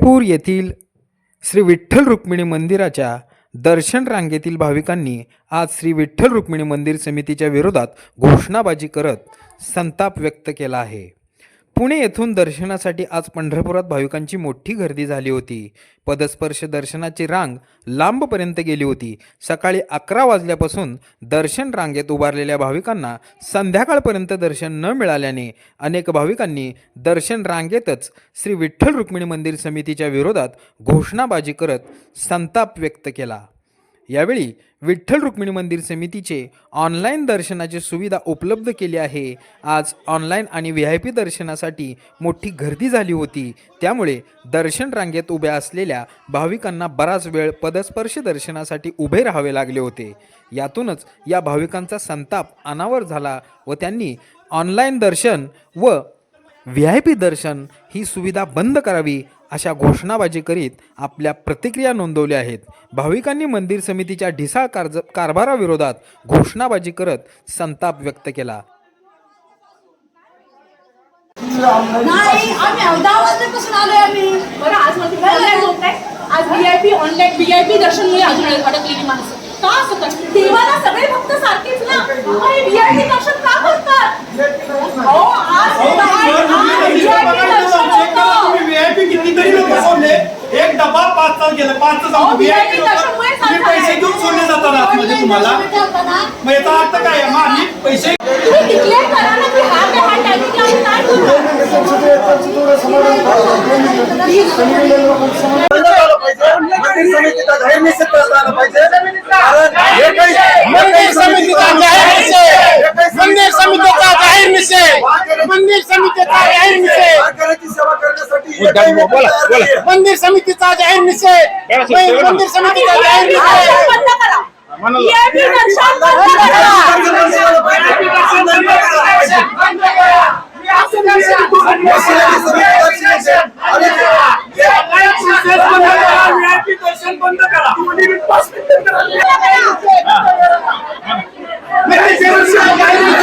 पंढरपूर येथील श्री विठ्ठल रुक्मिणी मंदिराच्या दर्शन रांगेतील भाविकांनी आज श्री विठ्ठल रुक्मिणी मंदिर समितीच्या विरोधात घोषणाबाजी करत संताप व्यक्त केला आहे. पुणे येथून दर्शनासाठी आज पंढरपुरात भाविकांची मोठी गर्दी झाली होती. पदस्पर्श दर्शनाची रांग लांबपर्यंत गेली होती. सकाळी अकरा वाजल्यापासून दर्शन रांगेत उभारलेल्या भाविकांना संध्याकाळपर्यंत दर्शन न मिळाल्याने अनेक भाविकांनी दर्शन रांगेतच श्री विठ्ठल रुक्मिणी मंदिर समितीच्या विरोधात घोषणाबाजी करत संताप व्यक्त केला. यावेळी विठ्ठल रुक्मिणी मंदिर समितीचे ऑनलाईन दर्शनाची सुविधा उपलब्ध केली आहे. आज ऑनलाईन आणि व्ही आय पी दर्शनासाठी मोठी गर्दी झाली होती. त्यामुळे दर्शन रांगेत उभ्या असलेल्या भाविकांना बराच वेळ पदस्पर्श दर्शनासाठी उभे राहावे लागले होते. यातूनच या भाविकांचा संताप अनावर झाला व त्यांनी ऑनलाईन दर्शन व व्ही आय पी दर्शन ही सुविधा बंद करावी अशा घोषणाबाजी करीत आपल्या प्रतिक्रिया नोंदवल्या आहेत. भाविकांनी मंदिर समितीच्या ढिसाळ कारज कारभाराविरोधात घोषणाबाजी करत संताप व्यक्त केला. नाही आम्ही दहा वाजल्यापासून आलोय आम्ही. बरं आज मध्ये ऑनलाईन होत आहे आज व्हीआयपी ऑनलाईन व्हीआयपी दर्शनमुळे अजून अडकलेली माणसं. का असं करतात? देवाला सगळे भक्त सारखेच ना. अरे व्हीआयपी दर्शन का करतात हो आज व्हीआयपी दर्शन होतं व्हीआयपी कितीतरी लोक सोडले एक डबा पाच तास गेला VIP पैसे देऊन सोडले जातात आतमध्ये तुम्हाला. मग याचा अर्थ काय आहे? मग आम्ही पैसे तुम्ही डिक्लेअर करा ना की हा हा समितीचा करता आला पाहिजे. कारण हे काही- मंदिर समितीचा बोला, व्यक्ती तयार बोला. नाहीये. मंदिर समितीचा जाहीर निषेध. मंदिर समितीचा जाहीर VIP निषेध. दर्शन बंद करा व्हीआयपी दर्शन